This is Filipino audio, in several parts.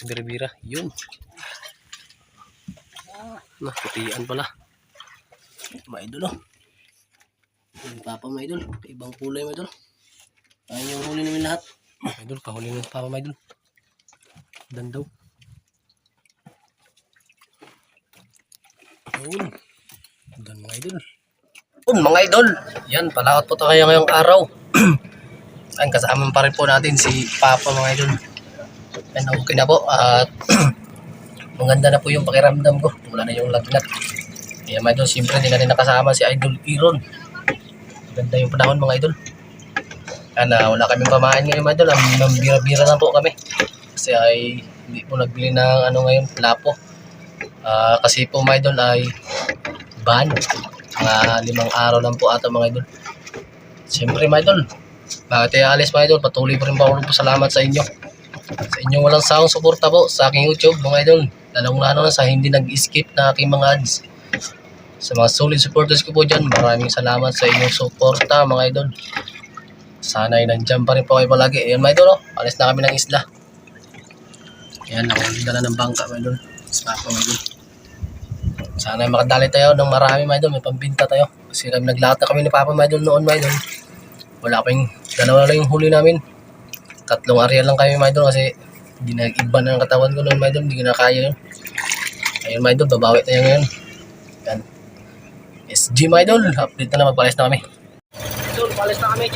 sa biribira. Yun. Nah, putian pala. Mga oh. Yung papa mga. Ibang kulay mga idol. Ayun yung huli namin lahat. Mga idol, kahuli ng papa mga idol. Dan daw. Yun. Dan mga idol. Yun mga idol. Yan, palakot po tayo ngayong araw. Ayun, kasama pa rin po natin si Papa mga idol. Yan, okay na po. At maganda na po yung pakiramdam ko. Wala na yung lagnat. Kaya mga idol, siyempre hindi na nakasama si Idol Iron. Maganda yung panahon mga idol. Ah, wala kaming pamain ngayon mga idol. Ang bira-bira lang po kami. Kasi ay hindi po nagbili ng ano ngayon, lapo. Ah, kasi po mga idol ay ban. Mga limang araw lang po ata mga idol. Siyempre mga idol, bakit tayo alis mga idol? Patuloy pa rin po ako salamat sa inyo. Sa inyong walang sawang suporta po sa aking YouTube mga idol. Lalong lalo na sa hindi nag-skip na aking mga ads. Sa mga solid supporters ko po dyan, maraming salamat sa inyong suporta mga idol. Sana ay nandyan pa rin po kayo palagi. Ayan mga idol, oh. alis na kami ng isla. Ayan, ako dala ng bangka mga idol. Isla pa mga idol. Sana ay makadali tayo ng marami mga idol. May pambinta tayo. Kasi kami naglahat na kami ni Papa mga idol noon mga idol. Wala pa yung dalawa lang yung huli namin. Tatlong area lang kami mga idol kasi hindi na iba na ng katawan ko noon mga idol. Hindi ko na kaya yun. Ayun mga idol, babawi tayo ngayon. Yan. SG mga idol, update na na magpalis na kami. Idol, palis na kami.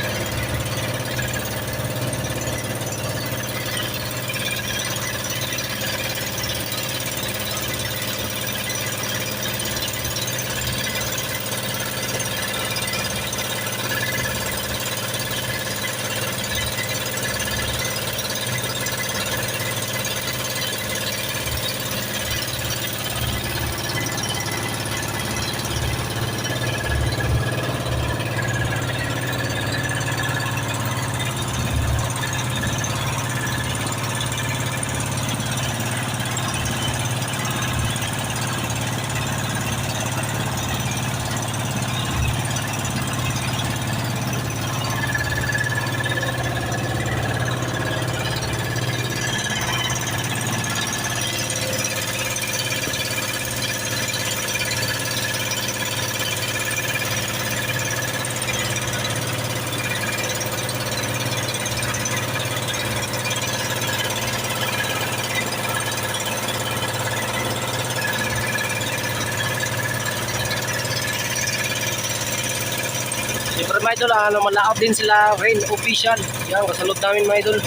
Mga idol, ano, malaot din sila Rain Official. Yan, kasalot namin mga idol.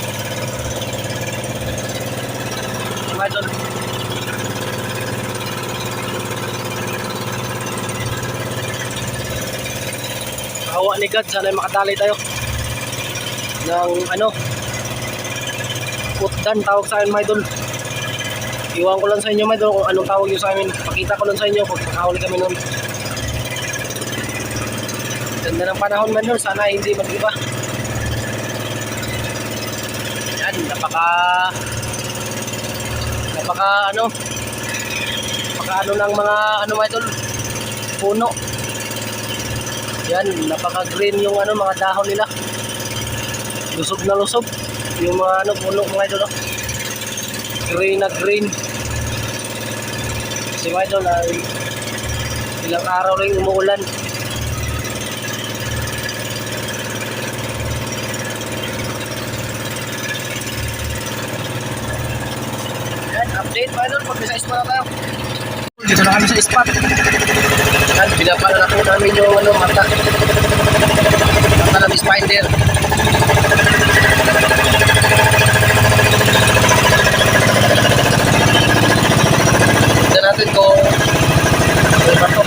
Mga idol. Kawa ni God, sana makadali tayo. Ng ano, putdan tawag sa akin mga idol. Iwan ko lang sa inyo mga idol kung anong tawag yun sa amin. Pakita ko lang sa inyo pag nakahuli kami noon. Ganda ng panahon man nun, sana hindi mag-iba. Yan, napaka napaka ano? Napaka ano ng mga ano mga idol? Puno. Yan napaka green yung ano mga dahon nila. Lusog na lusog yung mga ano puno mga idol oh. green na green. Si mga idol ay ilang araw rin umuulan update pa doon pag nasa spot na tayo. Dito na kami sa spot. Yan, binabala na po namin yung ano, mata. Mata ng spider. Tignan natin kung ano ba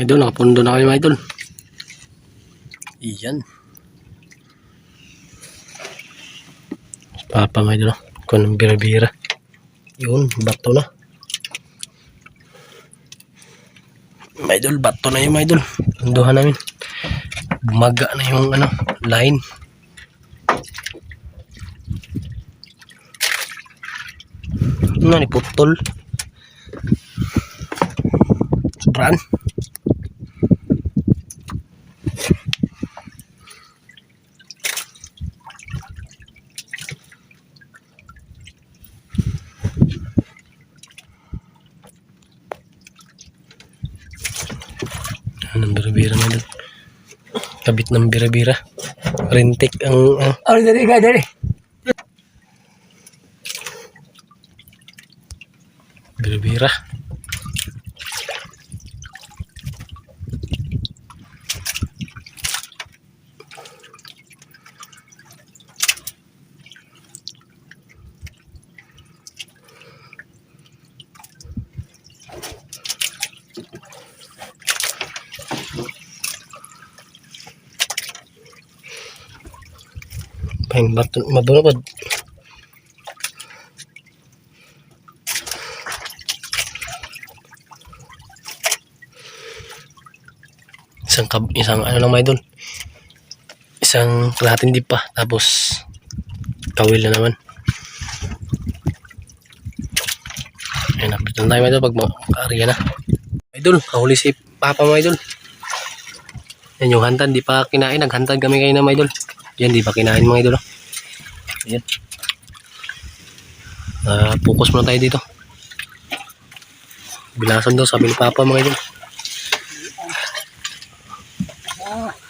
to. idol, nakapundo na kami mga idol. Iyan. Papa mga idol, kung ng bira-bira. Yun, bato na. Mga idol, bato na yung mga idol. Punduhan namin. Bumaga na yung ano, line. Ano ni putol? Sobraan. Anong bira-bira na doon? Kabit ng bira-bira. Rentek ang... ang Ano dali ka dali? bira-bira. Mabunod. Isang, kab isang ano lang mga idol. Isang kalahating di pa. Tapos, kawil na naman. Ayan, napitan tayo mga idol pag makaariya na. Idol, kahuli si Papa mga idol. Yan yung hantad, di pa kinain. Naghantad kami kayo na mga idol. Yan, di pa kinain mga idol. oh. Ayan. Ah, focus muna tayo dito. Bilasan daw, sabi ni Papa mga idol.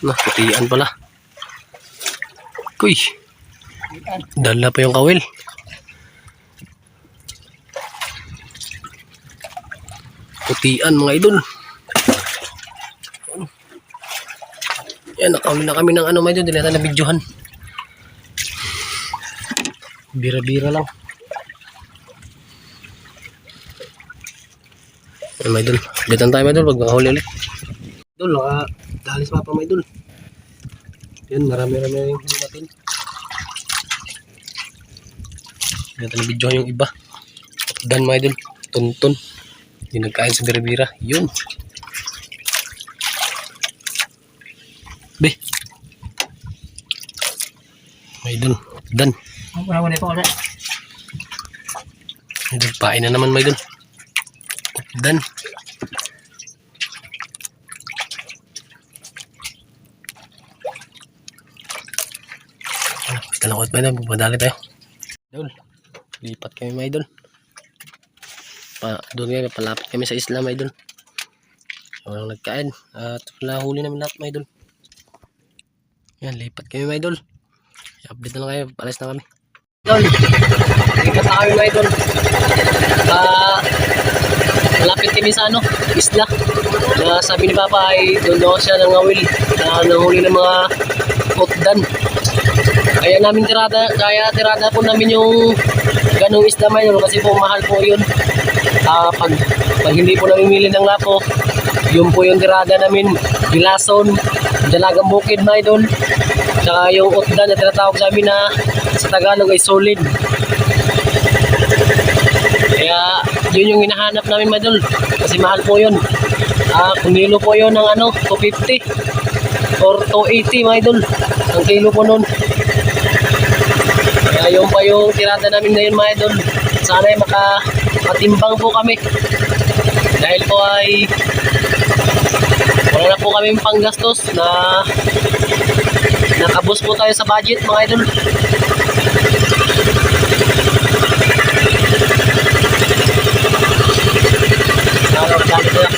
Nah, putian pala. Kuy. Dala pa yung kawil. Putian mga idol. Yan, nakawin na kami ng ano mga idol. Dili natin na videohan. Bira-bira lang. Yan mga idol. Ulitan tayo mga idol pag makahuli ulit. Idol, naka dali sa papa mga idol. Yan, marami-rami yung huli natin. Hindi natin na-videohan yung iba. Dan mga idol. Tuntun. Hindi nagkain sa bira-bira. Yun. Be. Mga idol. Dan. Ang una mo nito ano? Idol, pain na naman mga idol. Dan. Talakot ba na? Pumadali tayo. Idol. Lipat kami mga idol. Pa, doon kami, palapit kami sa isla mga idol. Walang nagkain. At wala huli namin lahat mga idol. Yan, lipat kami mga idol. I-update na lang kayo. Palis na kami. Idol. Lipat na kami mga idol. Ah, malapit kami sa ano, isla. Na sabi ni Papa ay doon daw siya ng awil na nahuli ng mga utdan. Kaya namin tirada, kaya tirada po namin yung ganong isda may kasi po mahal po yun. Ah, pag, pag hindi po namimili ng lapo, yun po yung tirada namin, gilason, dalagang bukid na idol. Tsaka yung utdan na tinatawag sa amin na sa Tagalog ay solid. Kaya yun yung hinahanap namin madol kasi mahal po yun. Ah, kung kilo po yun ng ano, 250 or 280 mga idol. Ang kilo po nun. Kaya yun pa yung tirada namin ngayon mga idol. Sana ay maka, matimbang po kami. Dahil po ay wala na po kami panggastos na nakabos po tayo sa budget mga idol. Sabi ko na.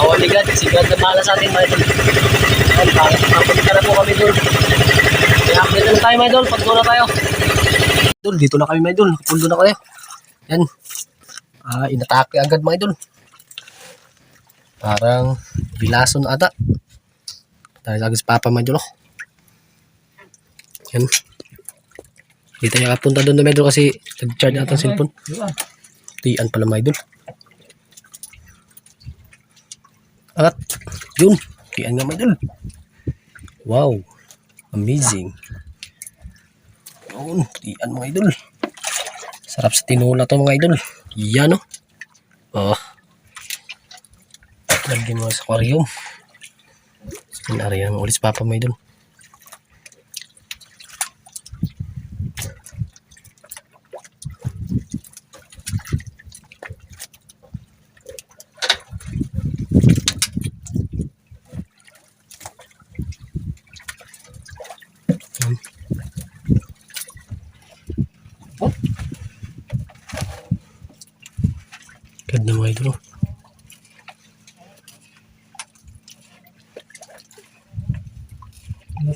Awan ni God, si God na bahala sa atin, mga idol. Yan, papunta na po kami doon. Kaya update lang tayo, mga idol. Pag na tayo. Idol, dito na kami, mga idol. Nakapundo na kayo. Yan. Ah, inatake agad, mga idol. Parang bilason ata. Dahil lagi sa papa, oh. Yan. Hindi tayo kapunta doon na, idol, kasi nag-charge ata ang cellphone. Tian pala mga idol. At, yun. Kian nga mga idol. Wow. Amazing. Yun. Kian mga idol. Sarap sa tinula to mga idol. Yan oh. Oh. Lagyan mo sa aquarium. Sinarihan mo ulit sa papa mo idol. Ganda mga idol. oh.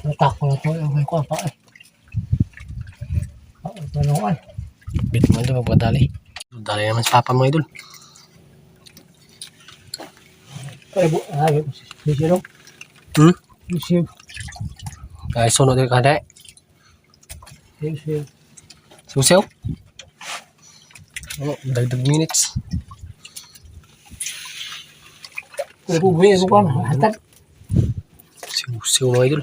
Natak ko na to. Yung ko pa eh. Ah, Tanungan. Bit mo idol magpadali. Dali naman sa papa mo idol. Ay, bu, ay, bisiro. Hmm? Bisiro. Ay sunod din kada. Bisiro. Susaw. Oh, dagdag minutes. Kaya po, buhay ko kan. Hatag. Susaw mga idol.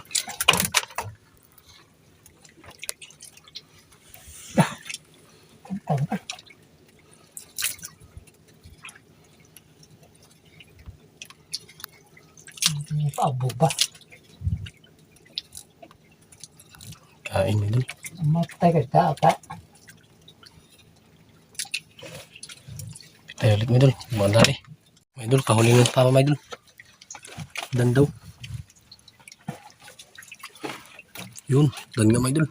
Paabo ba? Kain mo idol. Matay ka ta, ka. Tayo ulit mo idol. Mandali. Kahuling ng papa mo idol. Dan daw. Yun, dan nga mga idol.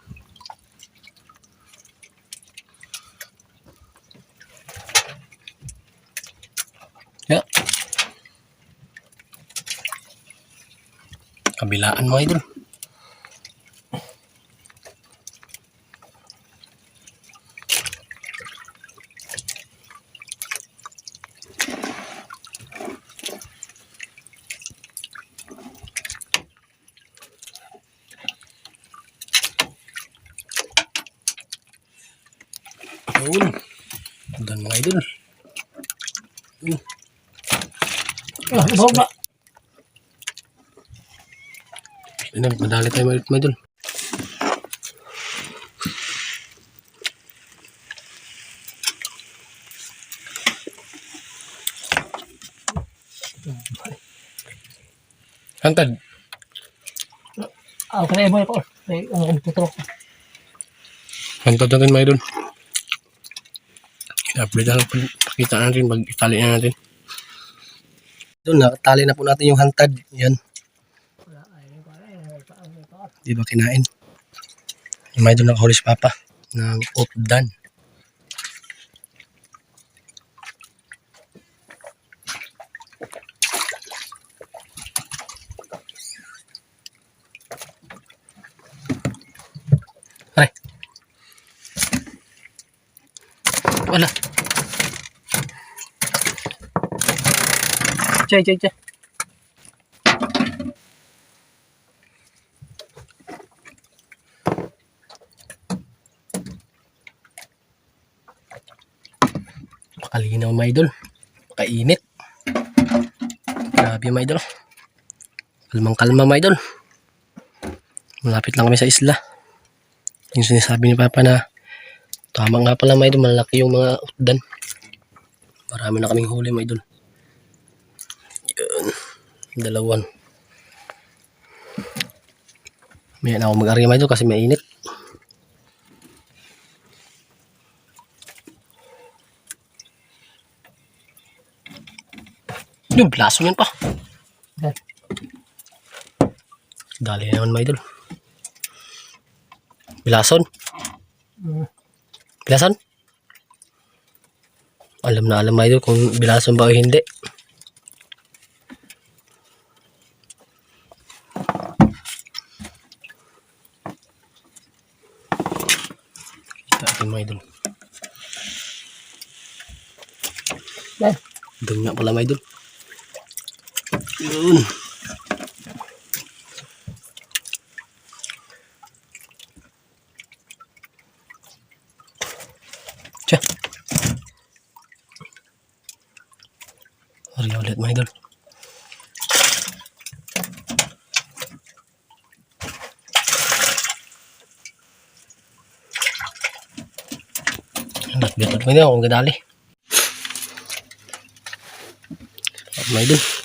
Ya. Kabilaan mga idol. Yun. Dan mga idol. Ah, ibaw ba? Yun na, madali tayo mga idol. Hantad. Ah, kaya mo ko. Ay, ang komputro ko. Hantad natin mga idol. I-upload na lang po. Pakita natin. Mag-itali na natin. Doon, nakatali na po natin yung hantad. Yan. Di ba kinain? Mga idol nakahuli Papa ng updan. Aray. Wala. Chay, chay, chay. Makalinaw mga idol. Kainit. Grabe mga idol. Kalmang kalma mga idol. Malapit lang kami sa isla. Yung sinasabi ni Papa na tama nga pala mga idol, malaki yung mga utdan. Marami na kaming huli mga idol. Yun. Dalawan. May na ako mag-ari mga idol kasi mainit. Yung blaso yan pa. Yan. Dali naman mga idol. Bilason? Mm. Bilason? Alam na alam mga idol kung bilason ba o hindi. Kita mga idol. Doon nga pala mga idol. Yun. Tiyan. Hariya ulit mga idol. Đặc biệt là mấy đứa còn cái đá đi. Mấy đứa.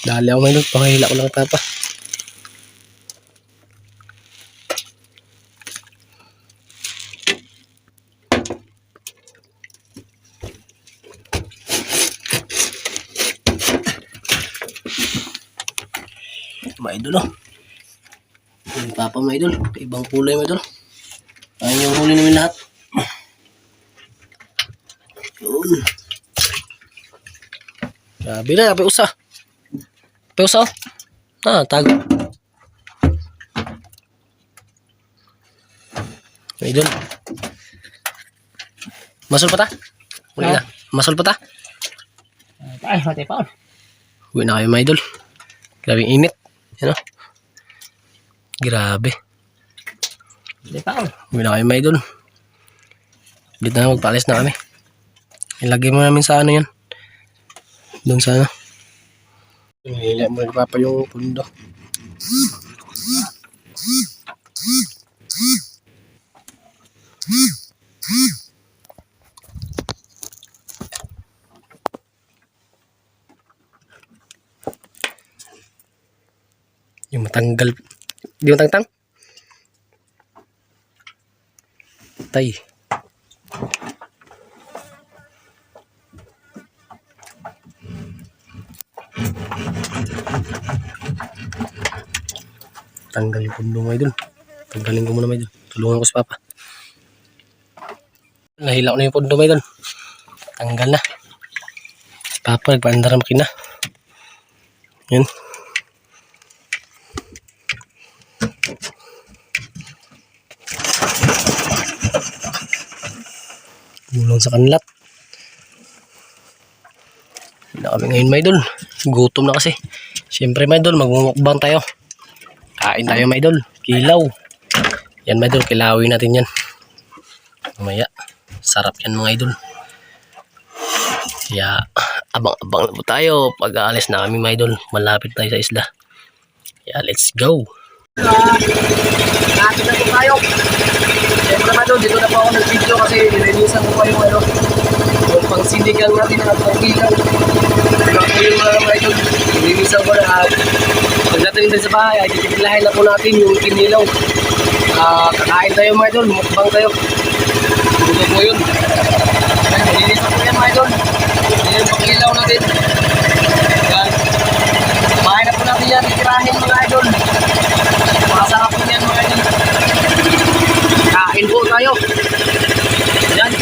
Dali ako may dun, pakahila ko lang tapa. May idol oh. Yung papa may idol. Ibang kulay may idol. Ayun yung huli namin lahat. Yun. Grabe na, ape usa. Oh. Ah, tago. May idol. Masol pa ta? Uli na. Masol pa ta? Ay, mati pa. Uwi na kayo mga idol. Grabe init. Yan o. Grabe. Mati pa. Uwi na kayo mga idol. Dito na magpaalis na kami. Ilagay mo namin sa ano yan. Doon sa ano. Hila mo na papa yung pundo. Yung matanggal. Di matangtang? Tay. Tanggal yung pundo mo idol. Tanggalin ko muna mo idol. Tulungan ko si Papa. Nahila ko na yung pundo mo idol. Tanggal na. Si Papa nagpaandar ang makina. Yan. Tulong sa kanlat. Hindi na kami ngayon, my idol. Gutom na kasi. Siyempre, my idol, magmumukbang tayo. Kain tayo, my idol. Kilaw. Yan, my idol. Kilawin natin yan. Mamaya. Sarap yan, mga idol. Kaya, abang-abang na po tayo. Pag aalis na kami, my idol. Malapit tayo sa isla. Kaya, let's go. Nakakit na po tayo. Siyempre mga idol, dito na po ako nag-video kasi nilinisan ko pa yung ano, yung pang sinigang natin at pang ilaw. Diba po yung mga mga idol, nilinisan ko na at pagdating din sa bahay, ay titipilahin na po natin yung kinilaw. Ah, kakain tayo mga idol, mukbang tayo. Dito po yun. Nilinisan ko yan mga. Yan yung pang ilaw natin. Yan. Na po natin yan, titirahin mga idol. Masarap po yan mga idol. Kain po tayo. Yan.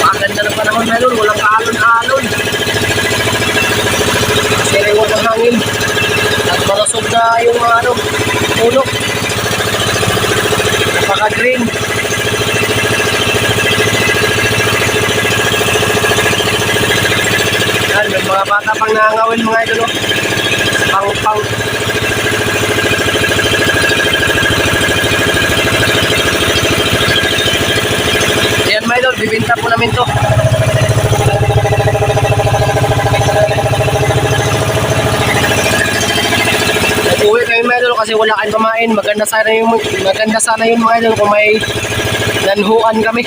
Maganda ng panahon na yun. Walang kaalon-alon. Siriwag ang hangin. At malusog na yung mga ano, puno. Napaka-green. Yan, may mga bata pang nangawin mga idol. oh. Pang, pang. Yan mga idol, bibinta po namin to. Nag-uwi kami mga idol kasi pamain. Maganda sana yung, maganda sana yun mga idol kung may nanhuan kami.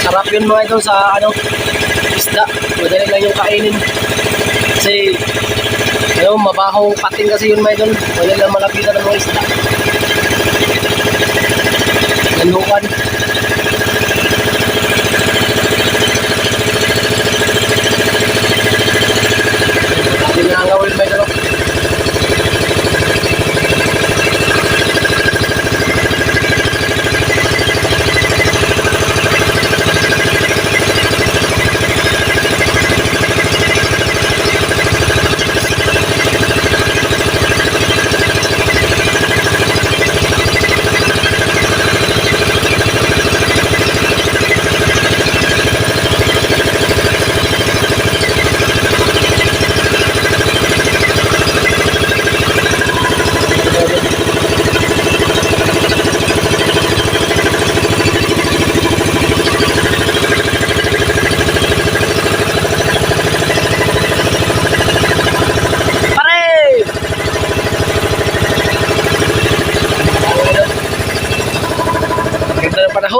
Sarap yun mga idol sa ano, isda. Madali lang yung kainin. Kasi, ano, mabahong pating kasi yun mga idol. Madali lang malapitan ng mga isda. Nanhuan. Sabi nga nga ulit mga idol.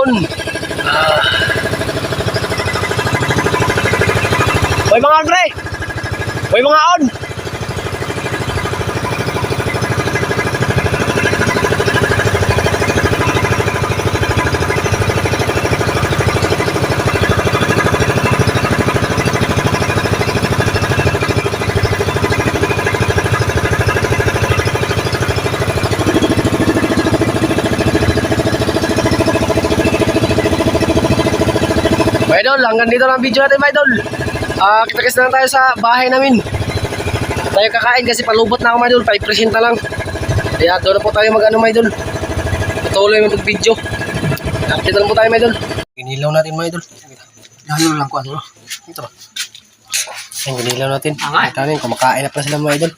on. Ah. Hoy mga on, pre! Hoy mga on! Mga idol, hanggang dito lang ang video natin mga idol. Ah, kita-kits na lang tayo sa bahay namin. Tayo kakain kasi palubot na ako mga idol, 5% na lang. Kaya doon na po tayo mag ano mga idol. Patuloy mag video. Update na lang po tayo mga idol. Ginilaw natin mga idol. Lalo lang ko ano. Ito ba? Ayun, ginilaw natin. Kita namin, kumakain na pala sila mga idol.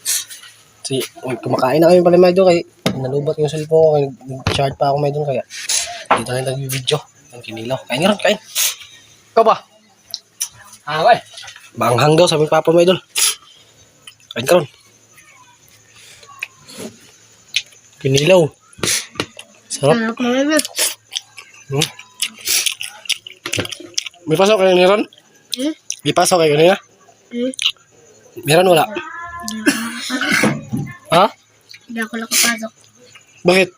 Si, kumakain na kami pala mga idol kaya nalubot yung cellphone ko kaya nag-charge pa ako mga idol kaya dito na yung nag-video. Ang ginilaw. Kain nga ron, kain. Ikaw ba? Ah, well. Maanghang daw, sabi Papa mo idol. Kain ka ron. Kinilaw. Sarap. Ano ko naman? Hmm. May pasok kayo ni Ron? Hmm? May pasok kayo kanina? Hmm? Meron wala? Ha? Hindi ako nakapasok. Bakit?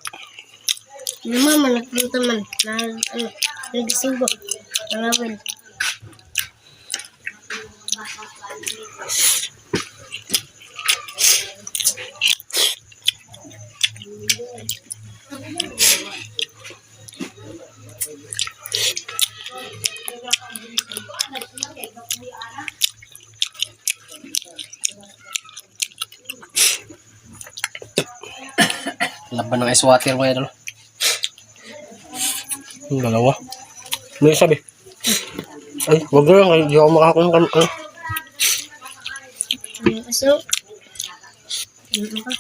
Hindi mama, nagpunta man. Na, ano, nagising ko. Nangawin. Laban ng ice water mo. Yung dalawa. May sabi. Ay, wag na lang. Ay, Di ako makakakuha ng ano. Ano aso? Ka?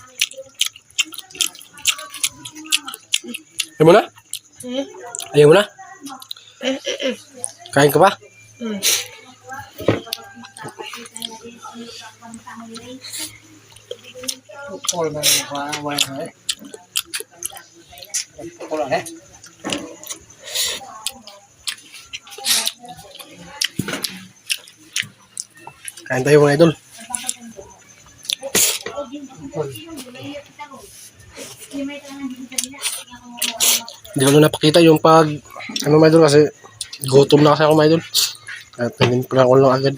Ayaw mo na? Hmm? Ayaw mo na? Eh, eh, eh. Kain ka pa? Hmm. Pukul na ko. Ah, wala na eh. Pukul lang eh. Kain tayo mga idol. Hindi ko na napakita yung pag ano mga idol kasi gutom na kasi ako mga idol. At tinimpla ko lang agad.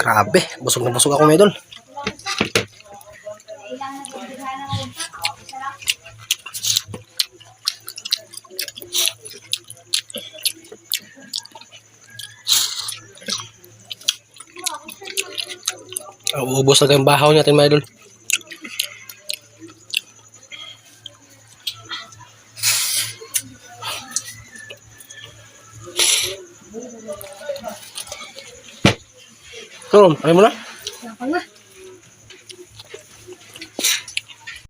Grabe, busog na busog ako mga idol. Uubos na yung bahaw natin mga idol. Ikaw, ayaw mo na.